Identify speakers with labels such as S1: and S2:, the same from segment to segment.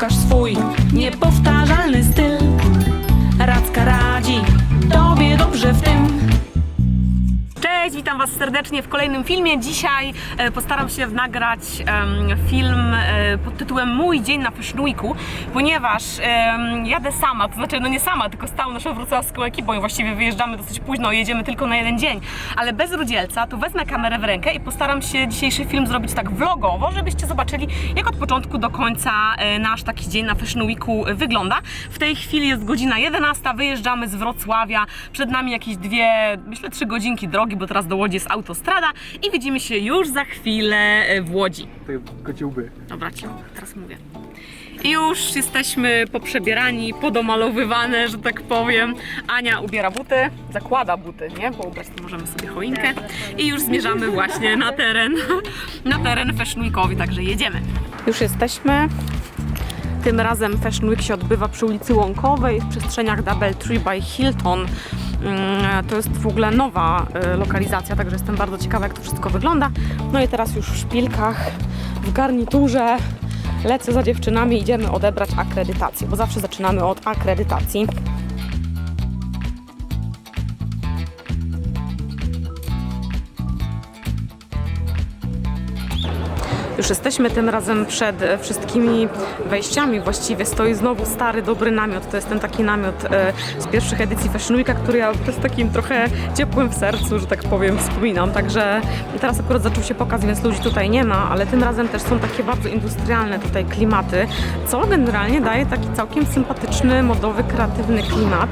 S1: Pokaż swój niepowtarzalny styl. Radzka radzi tobie dobrze w tym.
S2: Cześć, witam Was serdecznie w kolejnym filmie. Dzisiaj e, postaram się nagrać film e, pod tytułem Mój dzień na Fashion Weeku, ponieważ jadę sama, to znaczy no nie sama, tylko z całą naszą wrocławską ekipą i właściwie wyjeżdżamy dosyć późno, jedziemy tylko na jeden dzień, ale bez Rudzielca, to wezmę kamerę w rękę i postaram się dzisiejszy film zrobić tak vlogowo, żebyście zobaczyli jak od początku do końca e, nasz taki dzień na Fashion Weeku wygląda. W tej chwili jest godzina 11, wyjeżdżamy z Wrocławia, przed nami jakieś dwie, myślę trzy godzinki drogi, bo teraz do Łodzi jest autostrada i widzimy się już za chwilę e, w Łodzi.
S3: Kocie łby.
S2: Dobra, cicho, teraz mówię. I już jesteśmy poprzebierani, podomalowywane, że tak powiem. Ania ubiera buty, zakłada buty, nie? Bo ubrać to możemy sobie choinkę. I już zmierzamy właśnie na teren, na teren Fashion Weekowi, także jedziemy. Już jesteśmy. Tym razem Fashion Week się odbywa przy ulicy Łąkowej w przestrzeniach Double Tree by Hilton. Mm, To jest w ogóle nowa e, lokalizacja, także jestem bardzo ciekawa, jak to wszystko wygląda. No i teraz już w szpilkach, w garniturze lecę za dziewczynami, idziemy odebrać akredytację, bo zawsze zaczynamy od akredytacji. Już jesteśmy tym razem przed wszystkimi wejściami. Właściwie stoi znowu stary, dobry namiot. To jest ten taki namiot e, z pierwszych edycji Fashion Weeka, który ja z takim trochę ciepłym w sercu, że tak powiem, wspominam. Także teraz akurat zaczął się pokaz, więc ludzi tutaj nie ma, ale tym razem też są takie bardzo industrialne tutaj klimaty, co generalnie daje taki całkiem sympatyczny, modowy, kreatywny klimat.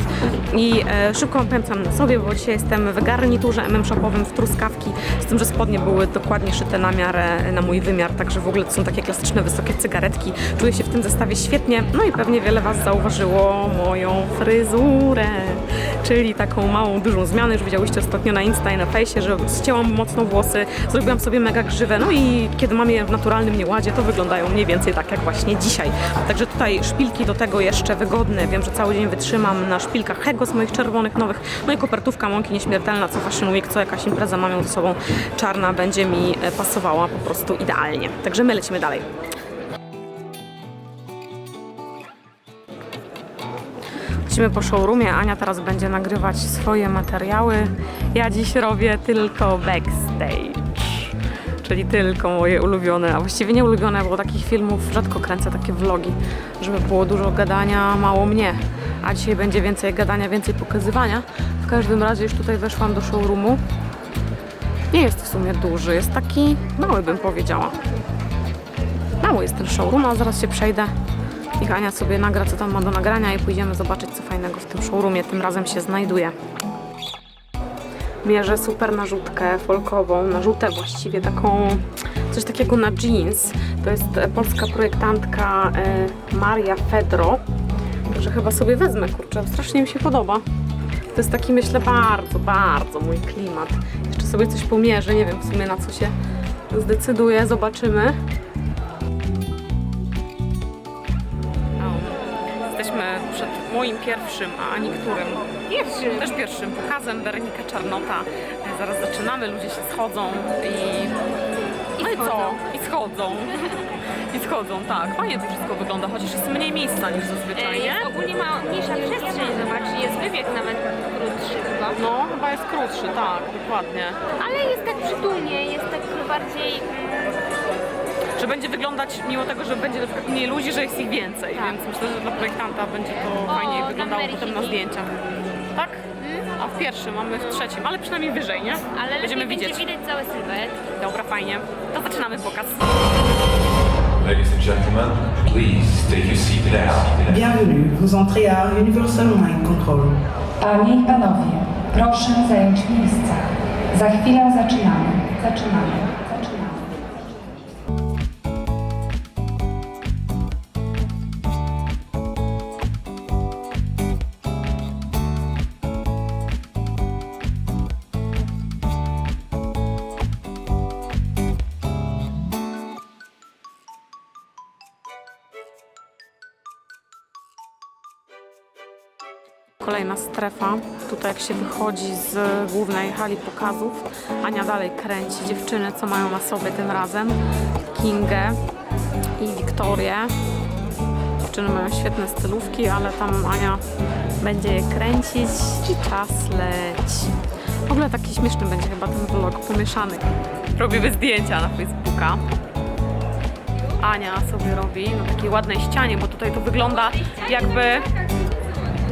S2: I e, szybko opędzam na sobie, bo dzisiaj jestem w garniturze MM Shopowym w truskawki, z tym, że spodnie były dokładnie szyte na miarę, na mój wymiar, także w ogóle to są takie klasyczne, wysokie cygaretki. Czuję się w tym zestawie świetnie, no i pewnie wiele Was zauważyło moją fryzurę, czyli taką małą, dużą zmianę. Już widziałyście ostatnio na Insta i na fejsie, że ścięłam mocno włosy, zrobiłam sobie mega grzywe, no i kiedy mam je w naturalnym nieładzie, to wyglądają mniej więcej tak jak właśnie dzisiaj. Także tutaj szpilki do tego jeszcze wygodne. Wiem, że cały dzień wytrzymam na szpilkach Hego z moich czerwonych nowych, no i kopertówka Mąki Nieśmiertelna, co Fashion Week, co jakaś impreza mam ją ze sobą czarna, będzie mi e, pasowała po prostu idealnie. Także my lecimy dalej. Lecimy po showroomie. Ania teraz będzie nagrywać swoje materiały. Ja dziś robię tylko backstage. Czyli tylko moje ulubione, a właściwie nie ulubione, bo takich filmów rzadko kręcę takie vlogi, żeby było dużo gadania, mało mnie. A dzisiaj będzie więcej gadania, więcej pokazywania. W każdym razie już tutaj weszłam do showroomu. Nie jest w sumie duży, jest taki mały bym powiedziała. Mały jest ten showroom, a zaraz się przejdę. Niech Ania sobie nagra, co tam ma do nagrania i pójdziemy zobaczyć, co fajnego w tym showroomie tym razem się znajduje. Mierzę super narzutkę folkową, narzutę właściwie taką, coś takiego na jeans. To jest e, polska projektantka e, Maria Fedro. Także chyba sobie wezmę, kurczę, strasznie mi się podoba. To jest taki, myślę, bardzo, bardzo mój klimat. Jeszcze sobie coś pomierzę, nie wiem w sumie na co się zdecyduję, zobaczymy. Jesteśmy przed moim pierwszym, a ani którym? Pierwszym. Też pierwszym pokazem Weronika Czarnota. E, Zaraz zaczynamy, ludzie się schodzą i... No i co? I schodzą. I schodzą, tak. Fajnie to wszystko wygląda, chociaż jest mniej miejsca niż zazwyczaj, nie?
S4: Jest ogólnie ma mniejsza przestrzeń, zobacz, jest wybieg nawet krótszy chyba.
S2: No, chyba jest krótszy, tak, dokładnie.
S4: Ale jest tak przytulnie, jest tak bardziej... Mm,
S2: Że będzie wyglądać, mimo tego, że będzie na przykład mniej ludzi, że jest ich więcej,
S4: Tak.
S2: więc myślę, że dla projektanta będzie to
S4: O,
S2: fajniej wyglądało
S4: Mary
S2: potem na zdjęciach. Tak? A w pierwszym, mamy w trzecim, ale przynajmniej wyżej, nie?
S4: ale
S2: Będziemy
S4: lepiej
S2: widzieć.
S4: będzie widać cały sylwet.
S2: Dobra, fajnie. To zaczynamy pokaz.
S5: Ladies and gentlemen, please take your seat now.
S6: Bienvenue, vous entrez à Universal Mind Control.
S7: Panie i panowie, proszę zająć miejsca. Za chwilę zaczynamy. Zaczynamy.
S2: Kolejna strefa. Tutaj jak się wychodzi z głównej hali pokazów. Ania dalej kręci dziewczyny, co mają na sobie tym razem. Kingę i Wiktorię. dziewczyny mają świetne stylówki, ale tam Ania będzie je kręcić i czas leci. W ogóle taki śmieszny będzie chyba ten vlog pomieszany. Robimy zdjęcia na Facebooka. Ania sobie robi na takiej ładnej ścianie, bo tutaj to wygląda jakby...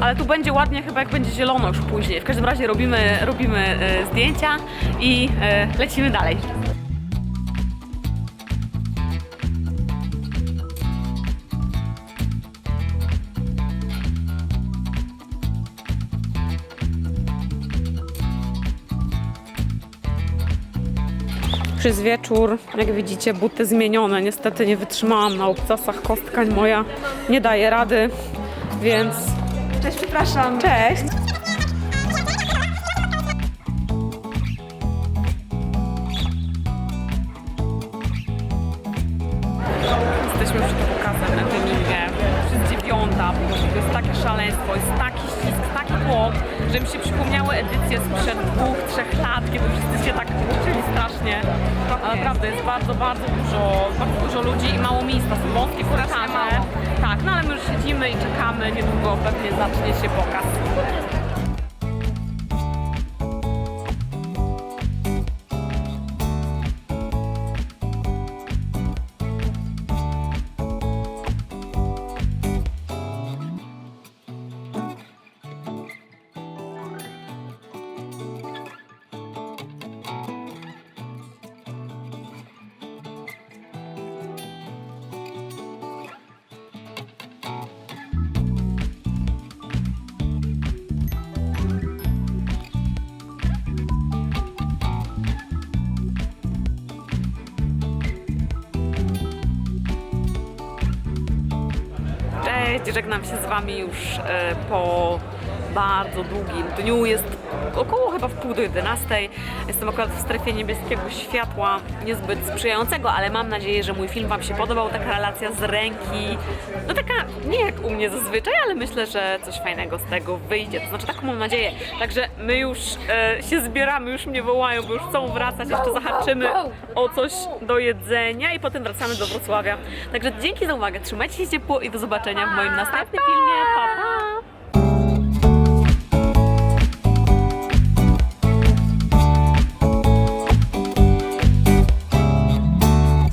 S2: Ale tu będzie ładnie chyba jak będzie zielono już później. W każdym razie robimy, robimy e, zdjęcia i e, lecimy dalej. Przez wieczór, jak widzicie, buty zmienione. Niestety nie wytrzymałam na obcasach, kostka moja nie daje rady, więc... Cześć, przepraszam. Cześć. Jesteśmy przed pokazem Epimilnie, przez dziewiąta, to jest takie szaleństwo, jest taki ścisk, taki tłok, że mi się przypomniały edycje sprzed dwóch, trzech lat, kiedy wszyscy się tak uczyli strasznie. A naprawdę jest bardzo, bardzo dużo, bardzo dużo ludzi i mało miejsca, są wąskie korytarze. Czekamy, niedługo pewnie zacznie się pokaz. Cześć, żegnam się z Wami już e, po bardzo długim dniu. Jest około chyba w pół do 11. Jestem akurat w strefie niebieskiego światła, niezbyt sprzyjającego, ale mam nadzieję, że mój film Wam się podobał. Taka relacja z ręki, no taka nie jak u mnie zazwyczaj, ale myślę, że coś fajnego z tego wyjdzie. To znaczy taką mam nadzieję. Także my już e, się zbieramy, już mnie wołają, bo już chcą wracać. Jeszcze zahaczymy o coś do jedzenia i potem wracamy do Wrocławia. Także dzięki za uwagę, trzymajcie się ciepło i do zobaczenia w moim następnym filmie. Pa, pa!